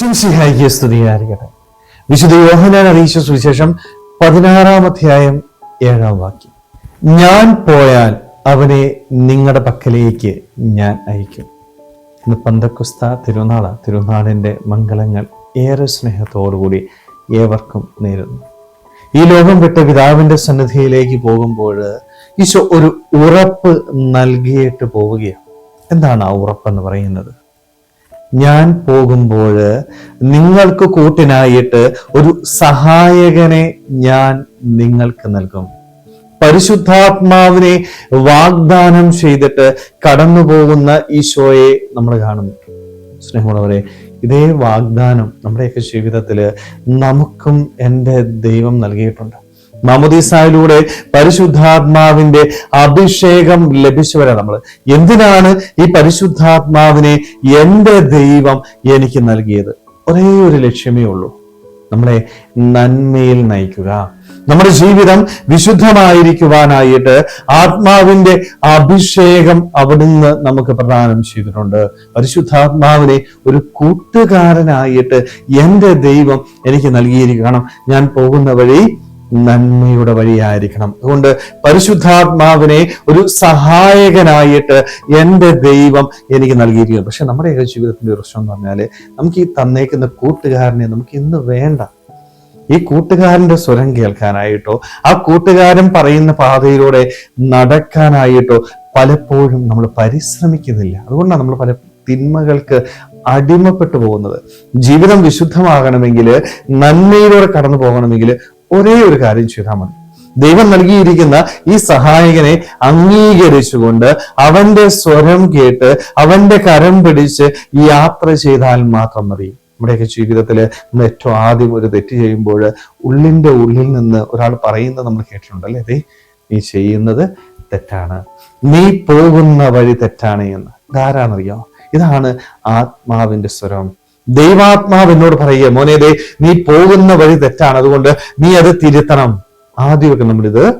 ഈശ്വംസിഹായിക്ക് സ്തുതിയായിരിക്കട്ടെ വിശുദ്ധ യോഹനാൻ അറിയിച്ച സുവിശേഷം പതിനാറാം അധ്യായം ഏഴാം വാക്യം. ഞാൻ പോയാൽ അവനെ നിങ്ങളുടെ പക്കലേക്ക് ഞാൻ അയക്കും. ഇന്ന് പന്തക്കുസ്ത തിരുനാള തിരുനാളിന്റെ മംഗളങ്ങൾ ഏറെ സ്നേഹത്തോടുകൂടി ഏവർക്കും നേരുന്നു. ഈ ലോകം വിട്ട പിതാവിന്റെ സന്നിധിയിലേക്ക് പോകുമ്പോൾ ഈശോ ഒരു ഉറപ്പ് നൽകിയിട്ട് പോവുകയാണ്. എന്താണ് ആ ഉറപ്പെന്ന് പറയുന്നത്? ഞാൻ പോകുമ്പോൾ നിങ്ങൾക്ക് കൂട്ടിനായിട്ട് ഒരു സഹായകനെ ഞാൻ നിങ്ങൾക്ക് നൽകും. പരിശുദ്ധാത്മാവിനെ വാഗ്ദാനം ചെയ്തിട്ട് കടന്നു പോകുന്ന ഈശോയെ നമ്മൾ കാണുന്നു. സ്നേഹമുള്ളവരെ ഇതേ വാഗ്ദാനം നമ്മുടെയൊക്കെ ജീവിതത്തിൽ നമുക്കും എന്റെ ദൈവം നൽകിയിട്ടുണ്ട്. മാമുദീസായിലൂടെ പരിശുദ്ധാത്മാവിന്റെ അഭിഷേകം ലഭിച്ചവരാണ് നമ്മൾ എന്തിനാണ് ഈ പരിശുദ്ധാത്മാവിനെ എന്റെ ദൈവം എനിക്ക് നൽകിയത്? ഒരേ ഒരു ലക്ഷ്യമേ ഉള്ളൂ. നമ്മളെ നന്മയിൽ നയിക്കുക. നമ്മുടെ ജീവിതം വിശുദ്ധമായിരിക്കുവാനായിട്ട് ആത്മാവിന്റെ അഭിഷേകം അവിടുന്ന് നമുക്ക് പ്രദാനം ചെയ്തിട്ടുണ്ട്. പരിശുദ്ധാത്മാവിനെ ഒരു കൂട്ടുകാരനായിട്ട് എന്റെ ദൈവം എനിക്ക് നൽകിയിരിക്കണം. ഞാൻ പോകുന്ന വഴി നന്മയുടെ വഴിയായിരിക്കണം. അതുകൊണ്ട് പരിശുദ്ധാത്മാവിനെ ഒരു സഹായകനായിട്ട് എന്റെ ദൈവം എനിക്ക് നൽകിയിരിക്കുന്നു. പക്ഷെ നമ്മുടെ ജീവിതത്തിന്റെ ഒരു പ്രശ്നം എന്ന് പറഞ്ഞാൽ നമുക്ക് ഈ തന്നേക്കുന്ന കൂട്ടുകാരനെ നമുക്ക് ഇന്ന് വേണ്ട. ഈ കൂട്ടുകാരന്റെ സ്വരം കേൾക്കാനായിട്ടോ ആ കൂട്ടുകാരൻ പറയുന്ന പാതയിലൂടെ നടക്കാനായിട്ടോ പലപ്പോഴും നമ്മൾ പരിശ്രമിക്കുന്നില്ല. അതുകൊണ്ടാണ് നമ്മൾ പല തിന്മകൾക്ക് അടിമപ്പെട്ടു പോകുന്നത്. ജീവിതം വിശുദ്ധമാകണമെങ്കിൽ നന്മയിലൂടെ കടന്നു പോകണമെങ്കിൽ ഒരേ ഒരു കാര്യം ചെയ്താൽ മതി. ദൈവം നൽകിയിരിക്കുന്ന ഈ സഹായകനെ അംഗീകരിച്ചുകൊണ്ട് അവന്റെ സ്വരം കേട്ട് അവന്റെ കരം പിടിച്ച് യാത്ര ചെയ്താൽ മാത്രം മതി. നമ്മുടെയൊക്കെ ജീവിതത്തിൽ നമ്മൾ ഏറ്റവും ആദ്യം ഒരു തെറ്റ് ചെയ്യുമ്പോൾ ഉള്ളിന്റെ ഉള്ളിൽ നിന്ന് ഒരാൾ പറയുന്നത് നമ്മൾ കേട്ടിട്ടുണ്ട് അല്ലേ? അതെ നീ ചെയ്യുന്നത് തെറ്റാണ്. നീ പോകുന്ന വഴി തെറ്റാണ് എന്ന്. ഇതാരാണെന്നറിയോ? ഇതാണ് ആത്മാവിന്റെ സ്വരം. ദൈവാത്മാവ് എന്നോട് പറയുക മോനെ ദേ നീ പോകുന്ന വഴി തെറ്റാണ്. അതുകൊണ്ട് നീ അത് തിരുത്തണം. ആദ്യമൊക്കെ നമ്മളിത്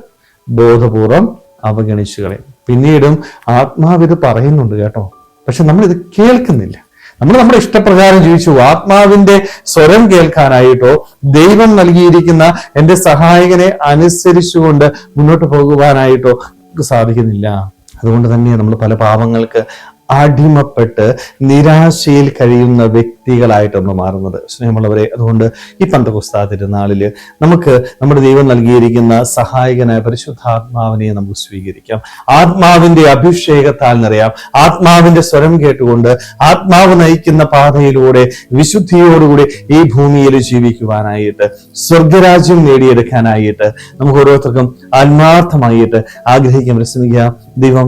ബോധപൂർവം അവഗണിച്ചു കളയും. പിന്നീടും ആത്മാവ് ഇത് പറയുന്നുണ്ട് കേട്ടോ. പക്ഷെ നമ്മൾ ഇത് കേൾക്കുന്നില്ല. നമ്മൾ നമ്മുടെ ഇഷ്ടപ്രകാരം ജീവിച്ചു. ആത്മാവിന്റെ സ്വരം കേൾക്കാനായിട്ടോ ദൈവം നൽകിയിരിക്കുന്ന എന്റെ സഹായകനെ അനുസരിച്ചുകൊണ്ട് മുന്നോട്ട് പോകുവാനായിട്ടോ സാധിക്കുന്നില്ല. അതുകൊണ്ട് തന്നെ നമ്മൾ പല പാപങ്ങൾക്ക് അടിമപ്പെട്ട് നിരാശയിൽ കഴിയുന്ന വ്യക്തികളായിട്ടൊന്ന് മാറുന്നത്. സ്നേഹമുള്ളവരെ അതുകൊണ്ട് ഈ പന്തപുസ്തക തിരുനാളിൽ നമുക്ക് നമ്മുടെ ദൈവം നൽകിയിരിക്കുന്ന സഹായകനായ പരിശുദ്ധാത്മാവിനെ നമുക്ക് സ്വീകരിക്കാം. ആത്മാവിന്റെ അഭിഷേകത്താൽ നിറയാം. ആത്മാവിന്റെ സ്വരം കേട്ടുകൊണ്ട് ആത്മാവ് നയിക്കുന്ന പാതയിലൂടെ വിശുദ്ധിയോടുകൂടി ഈ ഭൂമിയിൽ ജീവിക്കുവാനായിട്ട് സ്വർഗരാജ്യം നേടിയെടുക്കാനായിട്ട് നമുക്ക് ഓരോരുത്തർക്കും ആത്മാർത്ഥമായിട്ട് ആഗ്രഹിക്കാൻ പരിശ്രമിക്കാം. ദൈവം